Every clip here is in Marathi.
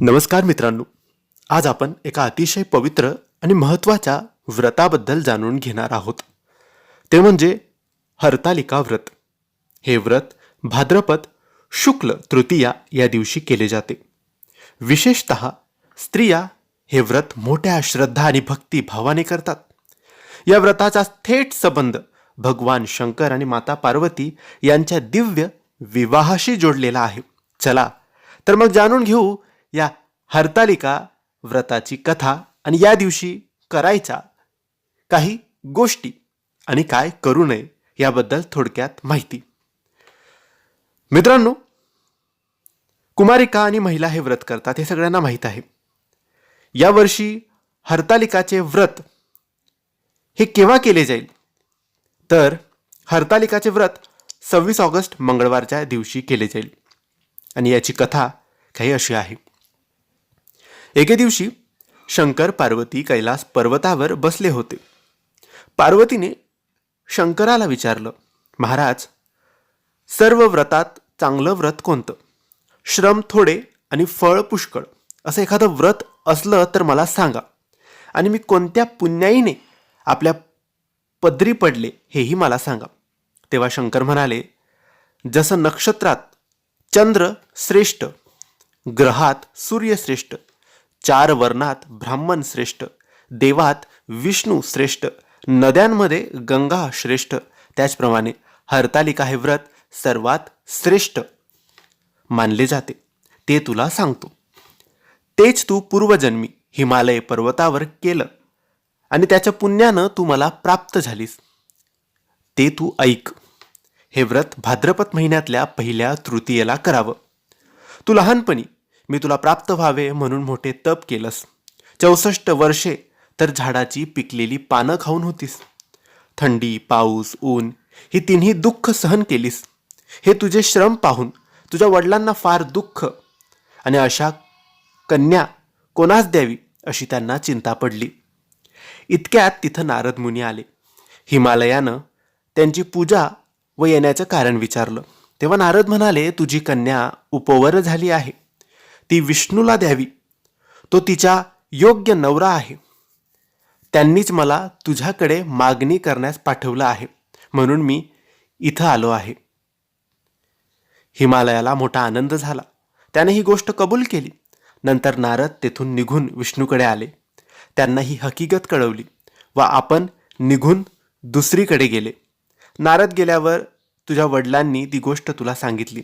नमस्कार मित्रांनो. आज आपण एका अतिशय पवित्र आणि महत्त्वाच्या व्रताबद्दल जाणून घेणार आहोत. ते म्हणजे हरतालिका व्रत. हे व्रत भाद्रपद शुक्ल तृतीया या दिवशी केले जाते. विशेषत स्त्रिया हे व्रत मोठ्या श्रद्धा आणि भक्ती भावाने करतात. या व्रताचा थेट संबंध भगवान शंकर आणि माता पार्वती यांच्या दिव्य विवाहाशी जोडलेला आहे. चला तर मग जाणून घेऊ या हरतालिका व्रताची कथा आणि या दिवशी करायच्या काही गोष्टी आणि काय करू नये याबद्दल थोडक्यात माहिती. मित्रांनो कुमारिका आणि महिला हे व्रत करतात हे सगळ्यांना माहीत आहे. यावर्षी हरतालिकाचे व्रत हे केव्हा केले जाईल? तर हरतालिकाचे व्रत सव्वीस ऑगस्ट मंगळवारच्या दिवशी केले जाईल. आणि याची कथा काही अशी आहे. एके दिवशी शंकर पार्वती कैलास पर्वतावर बसले होते. पार्वतीने शंकराला विचारलं महाराज सर्व व्रतात चांगलं व्रत कोणतं? श्रम थोडे आणि फळ पुष्कळ असं एखादं व्रत असलं तर मला सांगा. आणि मी कोणत्या पुण्याईने आपल्या पदरी पडले हेही मला सांगा. तेव्हा शंकर म्हणाले जसं नक्षत्रात चंद्र श्रेष्ठ ग्रहात सूर्य श्रेष्ठ चार वर्णात ब्राह्मण श्रेष्ठ देवात विष्णू श्रेष्ठ नद्यांमध्ये गंगा श्रेष्ठ त्याचप्रमाणे हरतालिका हे व्रत सर्वात श्रेष्ठ मानले जाते. ते तुला सांगतो. तेच तू पूर्वजन्मी हिमालय पर्वतावर केलं आणि त्याच्या पुण्यानं तू मला प्राप्त झालीस. ते तू ऐक. हे व्रत भाद्रपद महिन्यातल्या पहिल्या तृतीयेला करावं. तू लहानपणी मी तुला प्राप्त व्हावे म्हणून मोठे तप केलंस. चौसष्ट वर्षे तर झाडाची पिकलेली पानं खाऊन होतीस. थंडी पाऊस ऊन ही तिन्ही दुःख सहन केलीस. हे तुझे श्रम पाहून तुझ्या वडिलांना फार दुःख. आणि अशा कन्या कोणास द्यावी अशी त्यांना चिंता पडली. इतक्यात तिथं नारद मुनी आले. हिमालयानं त्यांची पूजा व येण्याचं कारण विचारलं. तेव्हा नारद म्हणाले तुझी कन्या उपवर झाली आहे. ती विष्णूला द्यावी. तो तिच्या योग्य नवरा आहे. त्यांनीच मला तुझ्याकडे मागणी करण्यास पाठवलं आहे. म्हणून मी इथं आलो आहे. हिमालयाला मोठा आनंद झाला. त्याने ही गोष्ट कबूल केली. नंतर नारद तेथून निघून विष्णूकडे आले. त्यांना ही हकीकत कळवली व आपण निघून दुसरीकडे गेले. नारद गेल्यावर तुझ्या वडिलांनी ती गोष्ट तुला सांगितली.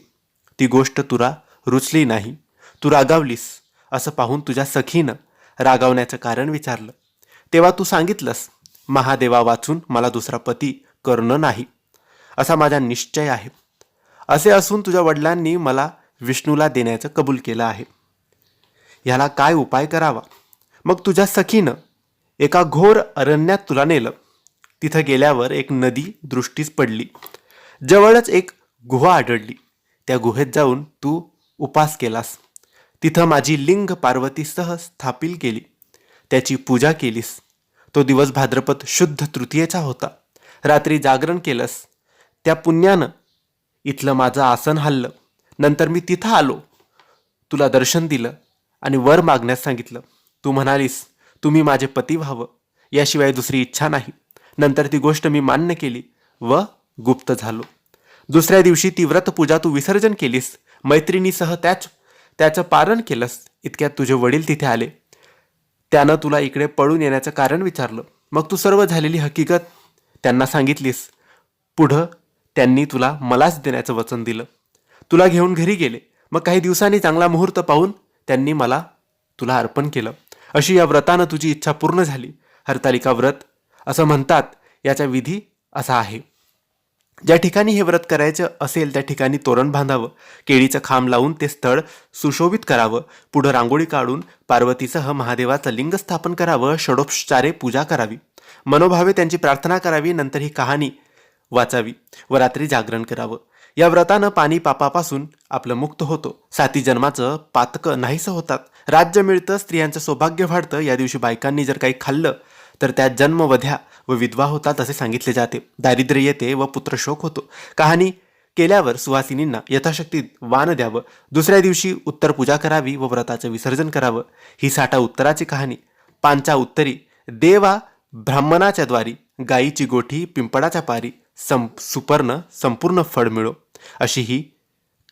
ती गोष्ट तुला रुचली नाही. तू रागावलीस असं पाहून तुझ्या सखीनं रागावण्याचं कारण विचारलं. तेव्हा तू सांगितलंस महादेवा वाचून मला दुसरा पती करणं नाही. असा माझा निश्चय आहे. असे असून तुझ्या वडिलांनी मला विष्णूला देण्याचं कबूल केलं आहे. ह्याला काय उपाय करावा? मग तुझ्या सखीनं एका घोर अरण्यात तुला नेलं. तिथं गेल्यावर एक नदी दृष्टीस पडली. जवळच एक गुहा आढळली. त्या गुहेत जाऊन तू उपास केलास. तिथं माझी लिंग पार्वतीसह स्थापिल केली. त्याची पूजा केलीस. तो दिवस भाद्रपद शुद्ध तृतीयेचा होता. रात्री जागरण केलंस. त्या पुण्यानं इथलं माझं आसन हल्लं नंतर मी तिथं आलो. तुला दर्शन दिलं आणि वर मागण्यास सांगितलं. तू म्हणालीस तुम्ही माझे पती व्हावं. याशिवाय दुसरी इच्छा नाही. नंतर ती गोष्ट मी मान्य केली व गुप्त झालो. दुसऱ्या दिवशी ती व्रतपूजा तू विसर्जन केलीस. मैत्रिणीसह त्याच त्याचं पारण केलंस इतक्यात तुझे वडील तिथे आले. त्यानं तुला इकडे पळून येण्याचं कारण विचारलं. मग तू सर्व झालेली हकीकत त्यांना सांगितलीस. पुढं त्यांनी तुला मलाच देण्याचं वचन दिलं. तुला घेऊन घरी गेले. मग काही दिवसांनी चांगला मुहूर्त पाहून त्यांनी मला तुला अर्पण केलं. अशी या व्रतानं तुझी इच्छा पूर्ण झाली. हरतालिका व्रत असं म्हणतात याचा विधी असा आहे. ज्या ठिकाणी हे व्रत करायचं असेल त्या ठिकाणी तोरण बांधावं केळीचं खांब लावून ते स्थळ सुशोभित करावं पुढं रांगोळी काढून पार्वतीसह महादेवाचं लिंग स्थापन करावं षडोपचारे पूजा करावी. मनोभावे त्यांची प्रार्थना करावी नंतर ही कहाणी वाचावी व रात्री जागरण करावं. या व्रतानं पाणी पापापासून आपलं मुक्त होतो. साती जन्माचं पातकं नाहीसं होतात. राज्य मिळतं स्त्रियांचं सौभाग्य वाढतं. या दिवशी बायकांनी जर काही खाल्लं तर त्यात जन्मवध्या व विधवा होतात असे सांगितले जाते. दारिद्र्य येते व पुत्रशोक होतो. कहाणी केल्यावर सुहासिनींना यथाशक्ती वान द्यावं. दुसऱ्या दिवशी उत्तर पूजा करावी व व्रताचं विसर्जन करावं. ही साठा उत्तराची कहाणी. पांचा उत्तरी देवा ब्राह्मणाच्या द्वारी गायीची गोठी पिंपळाच्या पारी सं सुपर्ण संपूर्ण फळ मिळो. अशी ही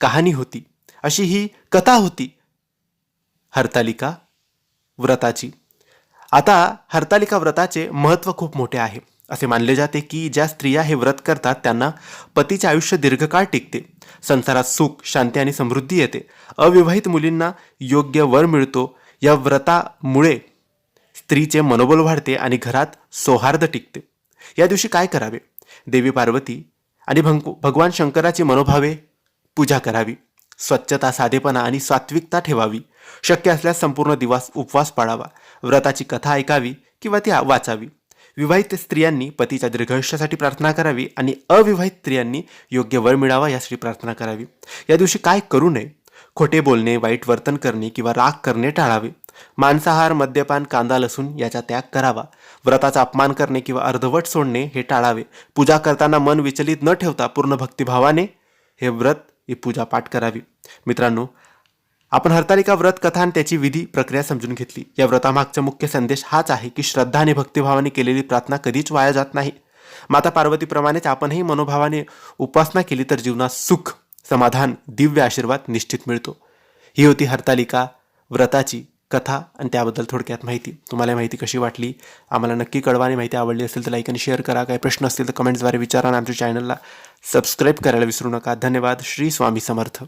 कहाणी होती. अशी ही कथा होती. हरतालिका व्रताची. आता हरतालिका व्रताचे महत्त्व खूप मोठे आहे. असे मानले जाते की ज्या स्त्रिया हे व्रत करतात त्यांना पतीचे आयुष्य दीर्घकाळ टिकते. संसारात सुख शांती आणि समृद्धी येते. अविवाहित मुलींना योग्य वर मिळतो. या व्रतामुळे स्त्रीचे मनोबल वाढते आणि घरात सौहार्द टिकते. या दिवशी काय करावे? देवी पार्वती आणि भंक भगवान शंकराची मनोभावे पूजा करावी. स्वच्छता साधेपणा आणि सात्विकता ठेवावी. शक्य असल्यास संपूर्ण दिवस उपवास पाळावा. व्रताची कथा ऐकावी किंवा ती वाचावी. विवाहित स्त्रियांनी पतीच्या दीर्घायुष्यासाठी प्रार्थना करावी आणि अविवाहित स्त्रियांनी योग्य वर मिळावा यासाठी प्रार्थना करावी. या दिवशी काय करू नये? खोटे बोलणे वाईट वर्तन करणे किंवा राग करणे टाळावे. मांसाहार मद्यपान कांदा लसूण याचा त्याग करावा. व्रताचा अपमान करणे किंवा अर्धवट सोडणे हे टाळावे. पूजा करताना मन विचलित न ठेवता पूर्ण भक्तिभावाने हे व्रत ही पूजा पाठ करावी. मित्रांनो आपण हरतालिका व्रत कथा आणि त्याची विधी प्रक्रिया समजून घेतली. या व्रतामागचा मुख्य संदेश हाच आहे की श्रद्धा आणि भक्तिभावाने केलेली प्रार्थना कधीच वाया जात नाही. माता पार्वतीप्रमाणेच आपणही मनोभावाने उपासना केली तर जीवनात सुख समाधान दिव्य आशीर्वाद निश्चित मिळतो. ही होती हरतालिका व्रताची कथा आणि त्याबद्दल थोडक्यात माहिती. तुम्हाला माहिती कशी वाटली? आम्हाला नक्की कळवा. आणि माहिती आवडली असेल तर लाईक आणि शेअर करा. काही प्रश्न असतील तर कमेंट्सद्वारे विचारा आणि आमच्या चॅनलला सबस्क्राईब करायला विसरू नका. धन्यवाद. श्री स्वामी समर्थ.